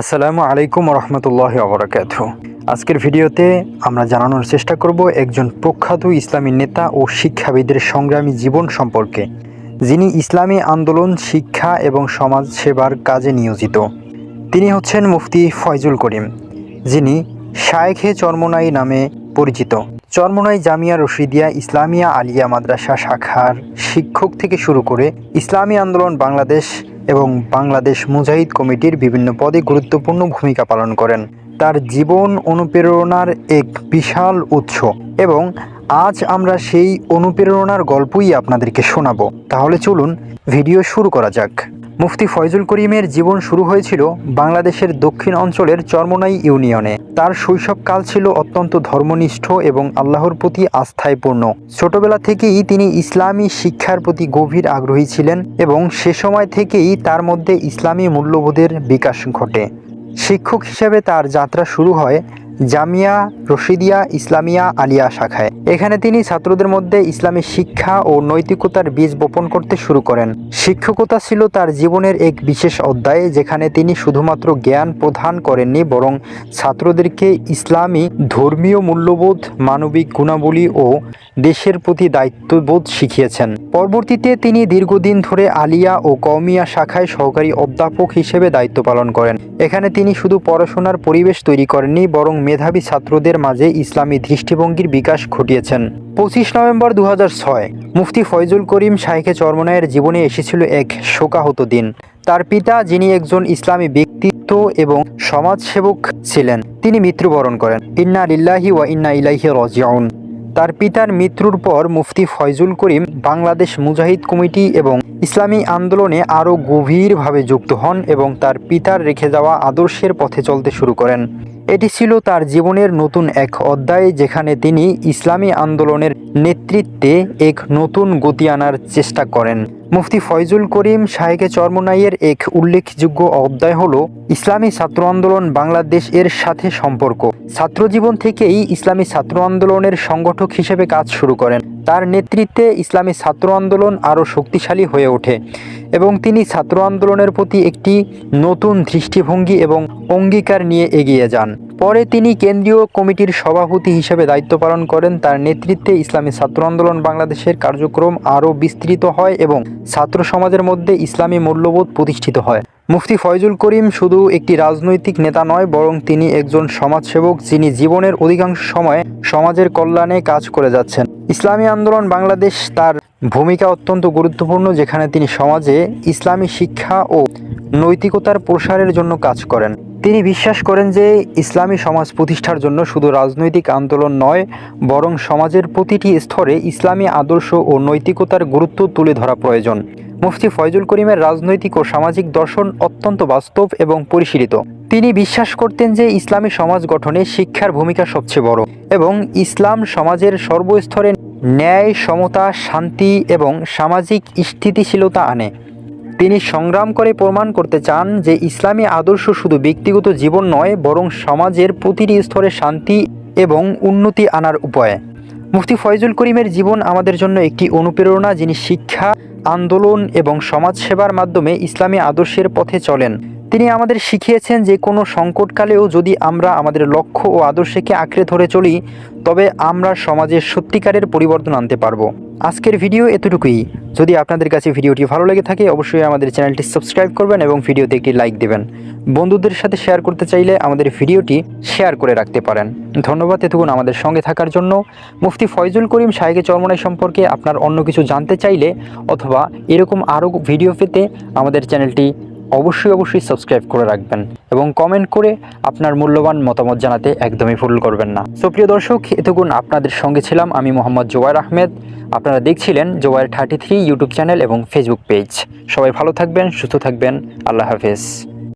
আসসালামু আলাইকুম রহমতুল্লাহ আবরাকাত আজকের ভিডিওতে আমরা জানানোর চেষ্টা করব একজন প্রখ্যাত ইসলামী নেতা ও শিক্ষাবিদের সংগ্রামী জীবন সম্পর্কে, যিনি ইসলামী আন্দোলন, শিক্ষা এবং সমাজ সেবার কাজে নিয়োজিত। তিনি হচ্ছেন মুফতি ফয়জুল করিম, যিনি শায়েখে চরমনাই নামে পরিচিত। চরমনাই জামিয়া রশিদিয়া ইসলামিয়া আলিয়া মাদ্রাসা শাখার শিক্ষক থেকে শুরু করে ইসলামী আন্দোলন বাংলাদেশ এবং বাংলাদেশ মুজাহিদ কমিটির বিভিন্ন পদে গুরুত্বপূর্ণ ভূমিকা পালন করেন। তার জীবন অনুপ্রেরণার এক বিশাল উৎস এবং আজ আমরা সেই অনুপ্রেরণার গল্পই আপনাদেরকে শোনাবো। তাহলে চলুন, ভিডিও শুরু করা যাক। মুফতি ফয়জুল করিমের জীবন শুরু হয়েছিল বাংলাদেশের দক্ষিণ অঞ্চলের চরমনাই ইউনিয়নে। তার শৈশবকাল ছিল অত্যন্ত ধর্মনিষ্ঠ এবং আল্লাহর প্রতি আস্থায় পূর্ণ ছোটবেলা থেকেই তিনি ইসলামী শিক্ষার প্রতি গভীর আগ্রহী ছিলেন এবং সে সময় থেকেই তার মধ্যে ইসলামী মূল্যবোধের বিকাশ ঘটে। শিক্ষক হিসেবে তার যাত্রা শুরু হয় জামিয়া রশিদিয়া ইসলামিয়া আলিয়া শাখায়। এখানে তিনি ছাত্রদের মধ্যে ইসলামী শিক্ষা ও নৈতিকতার বীজ বপন করতে শুরু করেন। শিক্ষকতা ছিল তার জীবনের এক বিশেষ অধ্যায়, যেখানে তিনি শুধুমাত্র জ্ঞান প্রদান করেননি, বরং ছাত্রদেরকে ইসলামী ধর্মীয় মূল্যবোধ, মানবিক গুণাবলী ও দেশের প্রতি দায়িত্ববোধ শিখিয়েছেন। পরবর্তীতে তিনি দীর্ঘদিন ধরে আলিয়া ও কওমিয়া শাখায় সহকারী অধ্যাপক হিসেবে দায়িত্ব পালন করেন। এখানে তিনি শুধু পড়াশোনার পরিবেশ তৈরি করেননি, বরং মেধাবী ছাত্রদের মাঝে ইসলামী দৃষ্টিভঙ্গির বিকাশ ঘটিয়েছেন। পঁচিশ নভেম্বর দু মুফতি ফয়জুল করিম শাইখে চরমনায়ের জীবনে এসেছিল এক শোকাহত দিন। তার পিতা, যিনি একজন ইসলামী ব্যক্তিত্ব এবং সমাজসেবক ছিলেন, তিনি মৃত্যুবরণ করেন। ইন্না লিল্লাহি ওয়া ইন্না ইলাইহি রাজিউন। তার পিতার মৃত্যুর পর মুফতি ফয়জুল করিম বাংলাদেশ মুজাহিদ কমিটি এবং ইসলামী আন্দোলনে আরও গভীরভাবে যুক্ত হন এবং তার পিতার রেখে যাওয়া আদর্শের পথে চলতে শুরু করেন। এটি ছিল তার জীবনের নতুন এক অধ্যায় যেখানে তিনি ইসলামী আন্দোলনের নেতৃত্বে এক নতুন গতি আনার চেষ্টা করেন। মুফতি ফয়জুল করিম শাহেকে চরমনাইয়ের এক উল্লেখযোগ্য অধ্যায় হল, ইসলামী ছাত্র আন্দোলন বাংলাদেশ এর সাথে সম্পর্ক। ছাত্র জীবন থেকেই ইসলামী ছাত্র আন্দোলনের সংগঠক হিসেবে কাজ শুরু করেন। তার নেতৃত্বে ইসলামী ছাত্র আন্দোলন আরও শক্তিশালী হয়ে ওঠে এবং তিনি ছাত্র আন্দোলনের প্রতি একটি নতুন দৃষ্টিভঙ্গি এবং অঙ্গীকার নিয়ে এগিয়ে যান। পরে তিনি কেন্দ্রীয় কমিটির সভাপতি হিসেবে দায়িত্ব পালন করেন। তার নেতৃত্বে ইসলামী ছাত্র আন্দোলন বাংলাদেশের কার্যক্রম আরও বিস্তৃত হয় এবং ছাত্র সমাজের মধ্যে ইসলামী মূল্যবোধ প্রতিষ্ঠিত হয়। মুফতি ফয়জুল করিম শুধু একটি রাজনৈতিক নেতা নয়, বরং তিনি একজন সমাজসেবক যিনি জীবনের অধিকাংশ সময় সমাজের কল্যাণে কাজ করে যাচ্ছেন। ইসলামী আন্দোলন বাংলাদেশ তার ভূমিকা অত্যন্ত গুরুত্বপূর্ণ, যেখানে তিনি সমাজে ইসলামী শিক্ষা ও নৈতিকতার প্রসারের জন্য কাজ করেন। তিনি বিশ্বাস করেন যে ইসলামী সমাজ প্রতিষ্ঠার জন্য শুধু রাজনৈতিক আন্দোলন নয়, বরং সমাজের প্রতিটি স্তরে ইসলামী আদর্শ ও নৈতিকতার গুরুত্ব তুলে ধরা প্রয়োজন। মুফতি ফয়জুল করিমের রাজনৈতিক ও সামাজিক দর্শন অত্যন্ত বাস্তব এবং পরিশীলিত। তিনি বিশ্বাস করতেন যে ইসলামী সমাজ গঠনে শিক্ষার ভূমিকা সবচেয়ে বড় এবং ইসলাম সমাজের সর্বস্তরে ন্যায়, সমতা, শান্তি এবং সামাজিক স্থিতিশীলতা আনে। তিনি সংগ্রাম করে প্রমাণ করতে চান যে ইসলামী আদর্শ শুধু ব্যক্তিগত জীবন নয়, বরং সমাজের প্রতিটি স্তরে শান্তি এবং উন্নতি আনার উপায়। মুফতি ফয়জুল করিমের জীবন আমাদের জন্য একটি অনুপ্রেরণা যিনি শিক্ষা, আন্দোলন এবং সমাজসেবার মাধ্যমে ইসলামী আদর্শের পথে চলেন। তিনি আমাদের শিখিয়েছেন যে কোনো সংকটকালেও যদি আমরা আমাদের লক্ষ্য ও আদর্শকে আঁকড়ে ধরে চলি, তবে আমরা সমাজের সত্যিকারের পরিবর্তন আনতে পারব। আজকের ভিডিও এতটুকুই। যদি আপনাদের কাছে ভিডিওটি ভালো লেগে থাকে, অবশ্যই আমাদের চ্যানেলটি সাবস্ক্রাইব করবেন এবং ভিডিওতে একটি লাইক দেবেন। বন্ধুদের সাথে শেয়ার করতে চাইলে আমাদের ভিডিওটি শেয়ার করে রাখতে পারেন। ধন্যবাদ, এতক্ষণ আমাদের সঙ্গে থাকার জন্য। মুফতি ফয়জুল করিম সাহেকে চরমনাই সম্পর্কে আপনার অন্য কিছু জানতে চাইলে অথবা এরকম আরও ভিডিও পেতে আমাদের চ্যানেলটি অবশ্যই অবশ্যই সাবস্ক্রাইব করে রাখবেন এবং কমেন্ট করে আপনার মূল্যবান মতামত জানাতে একদমই ভুল করবেন না। সো প্রিয় দর্শক, এতক্ষণ আপনাদের সঙ্গে ছিলাম আমি মোহাম্মদ জোয়ার আহমেদ। আপনারা দেখছিলেন Joar thirty three YouTube channel এবং ফেসবুক পেজ সবাই ভালো থাকবেন, সুস্থ থাকবেন। আল্লাহ হাফেজ।